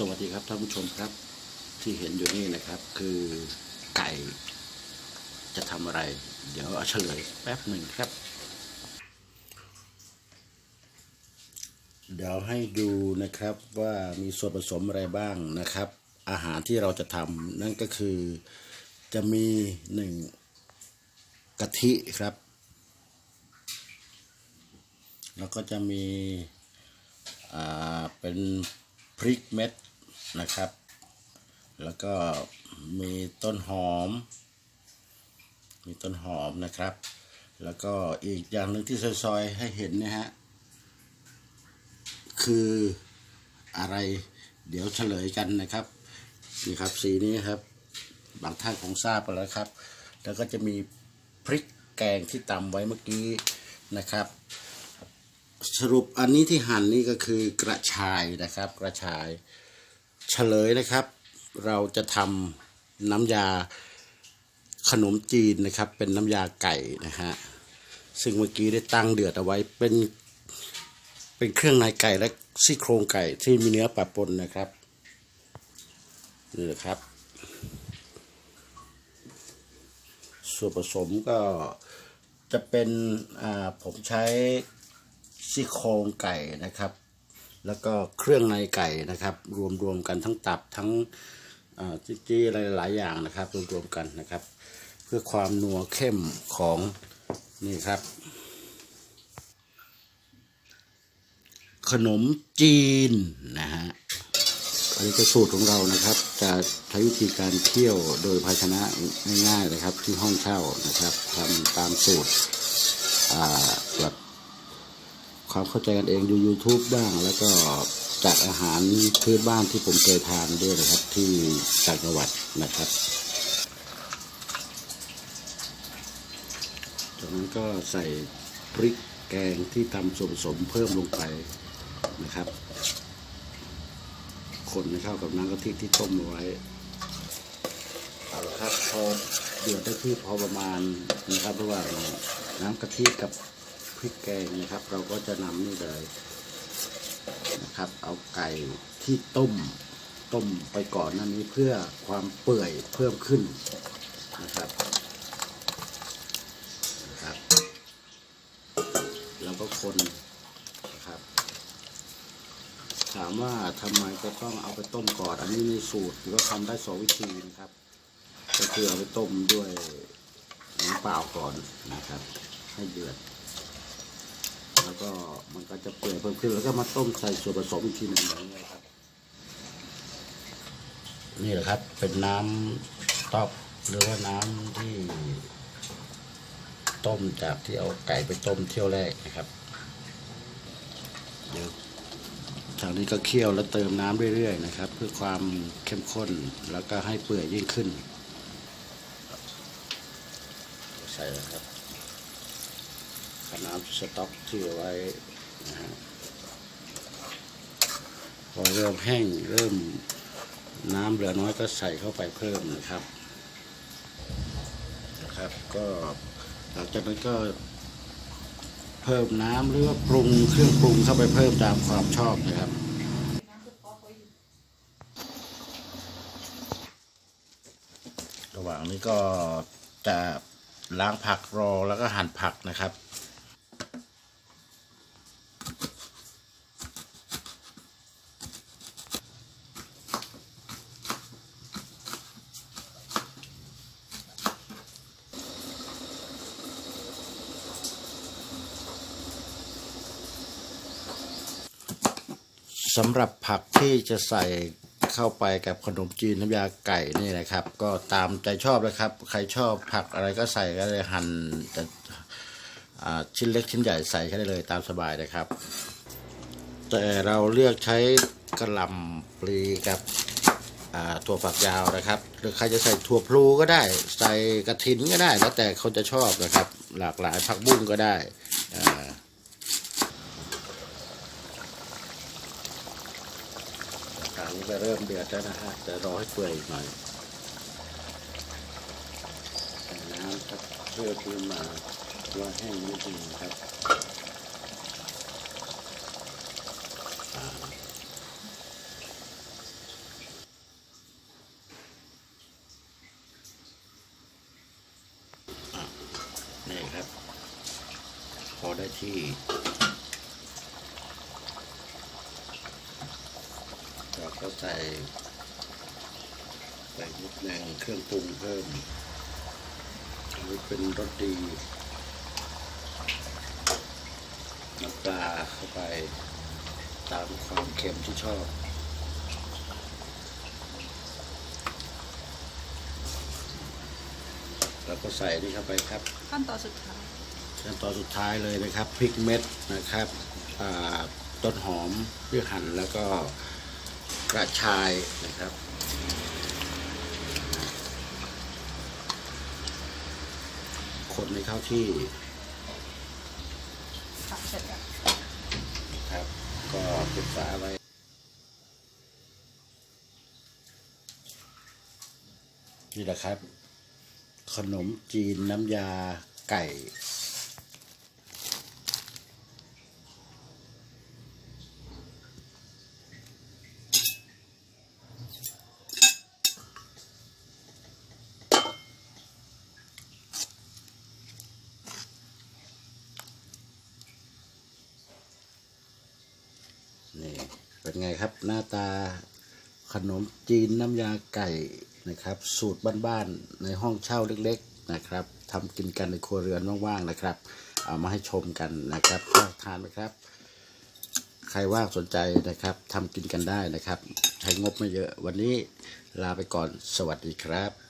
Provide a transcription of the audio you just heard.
สวัสดีครับท่านผู้ชมครับ ที่เห็นอยู่นี่นะครับคือไก่จะทำอะไร เดี๋ยวเอาเฉลยแป๊บหนึ่งครับ เดี๋ยวให้ดูนะครับว่ามีส่วนผสมอะไรบ้างนะครับ อาหารที่เราจะทำนั่นก็คือจะมีหนึ่งกะทิครับ แล้วก็จะมีอ่าเป็นพริกเม็ด นะครับ แล้วก็มีต้นหอม มีต้นหอมนะครับ แล้วก็อีกอย่างหนึ่งที่ซอยๆให้เห็นนะฮะ คืออะไรเดี๋ยวเฉลยกันนะครับนี่ครับสีนี้ครับบางท่านคงทราบไปแล้วครับ แล้วก็จะมีพริกแกงที่ตำไว้เมื่อกี้นะครับ สรุปอันนี้ที่หั่นนี่ก็คือกระชายนะครับ กระชาย เฉลยนะครับ เราจะทำน้ำยาขนมจีนนะครับ เป็นน้ำยาไก่นะฮะซึ่งเมื่อกี้ได้ตั้งเดือดเอาไว้เป็น เป็นเครื่องในไก่และซี่โครงไก่ที่มีเนื้อปะปนนะครับนี่แหละครับ ส่วนผสมก็จะเป็นอ่าผมใช้ซี่โครงไก่นะครับ แล้วก็เครื่องในไก่นะครับ รวมๆกันทั้งตับทั้งอ่าจี้อะไรหลายอย่างนะครับ รวมๆกันนะครับ เพื่อความนัวเข้มของนี่ครับ ขนมจีนนะฮะอันนี้ก็สูตรของเรานะครับ จะใช้วิธีการเคี่ยวโดยภาชนะง่ายๆเลยครับ ที่ห้องเช่านะครับทำตามสูตรอ่าแบบ ความเข้าใจกันเองดู YouTube บ้าง แล้วก็จากอาหารพื้นบ้านที่ผมเคยทานด้วยนะครับ ที่ต่างจังหวัดนะครับจากนั้นก็ใส่พริกแกงที่ทำส่วนผสมเพิ่มลงไปนะครับ คนให้เข้ากับน้ำกะทิที่ต้มเอาไว้เอาละครับพอเดือดได้ที่พอประมาณนะครับระหว่างน้ำกะทิกับ พริกแกงนะครับ เราก็จะนำนี่เลยนะครับ เอาไก่ที่ต้มต้มไปก่อนหนั้นนี้เพื่อความเปื่อยเพิ่มขึ้นนะครับนะครับแล้วก็คนนะครับ ถามว่าทำไมจะต้องเอาไปต้มก่อน อันนี้ในสูตรก็ทำได้สองวิธีนะครับ ก็คือเอาไปต้มด้วยน้ำเปล่าก่อนนะครับ ให้เดือด แล้วก็มันก็จะเปื่อยเพิ่มขึ้นแล้วก็มาต้มใส่ส่วนผสมอีกทีหนึ่งอย่างนี้ครับ นี่แหละครับเป็นน้ำต๊อกหรือว่าน้ำที่ ต้มจากที่เอาไก่ไปต้มเที่ยวแรกนะครับเดี๋ยวจากนี้ก็เคี่ยวแล้วเติมน้ำเรื่อยๆนะครับ เพื่อความเข้มข้นแล้วก็ให้เปื่อยยิ่งขึ้น ใส่แล้วครับ ขน้ำสต๊อกที่ไว้นะฮะพอเริ่มแห้งเริ่มน้ำเหลือน้อยก็ใส่เข้าไปเพิ่มนะครับนะครับก็หลังจากนั้นก็เพิ่มน้ำหรือว่าปรุงเครื่องปรุงเข้าไปเพิ่มตามความชอบนะครับระหว่างนี้ก็จะล้างผักรอแล้วก็หั่นผักนะครับ สำหรับผักที่จะใส่เข้าไปกับขนมจีนน้ำยาไก่นี่นะครับ ก็ตามใจชอบเลยครับ ใครชอบผักอะไรก็ใส่ก็เลยหั่นแต่อ่าชิ้นเล็กชิ้นใหญ่ใส่ได้เลยตามสบายนะครับ แต่เราเลือกใช้กระหล่ำปลีกับถั่วฝักยาวนะครับ หรือใครจะใส่ถั่วพลูก็ได้ ใส่กระถินก็ได้ แล้วแต่เขาจะชอบนะครับ หลากหลายผักบุ้งก็ได้อ่า จะเริ่มเดือดแล้วนะฮะจะรอให้เปื่อยหน่อยใส่น้ำครับเพื่อขึ้นมาว่าแห้งนิดนึงครับนี่ครับ พอได้ที่ ก็ใส่ใส่นิดหนึ่งเครื่องปรุงเพิ่มอันนี้เป็นรสดีน้ำปลาเข้าไปตามความเค็มที่ชอบแล้วก็ใส่นี่เข้าไปครับ ขั้นตอนสุดท้ายขั้นตอนสุดท้ายเลยนะครับพริกเม็ดนะครับอ่าต้นหอมที่หั่นแล้วก็ กระชายนะครับ คนให้เข้าที่ค่ะเสร็จครับ ก็ปิดฝาไว้นี่แหละครับ ขนมจีนน้ำยาไก่ นี่เป็น ไงครับ หน้าตาขนมจีนน้ำยาไก่นะครับ สูตรบ้านๆในห้องเช่าเล็ก ๆนะครับทำกินกันในครัวเรือนว่างๆนะครับ เอามาให้ชมกันนะครับชอบทานไหมครับ ใครว่างสนใจนะครับทำกินกันได้นะครับ ใช้งบไม่เยอะวันนี้ลาไปก่อนสวัสดีครับ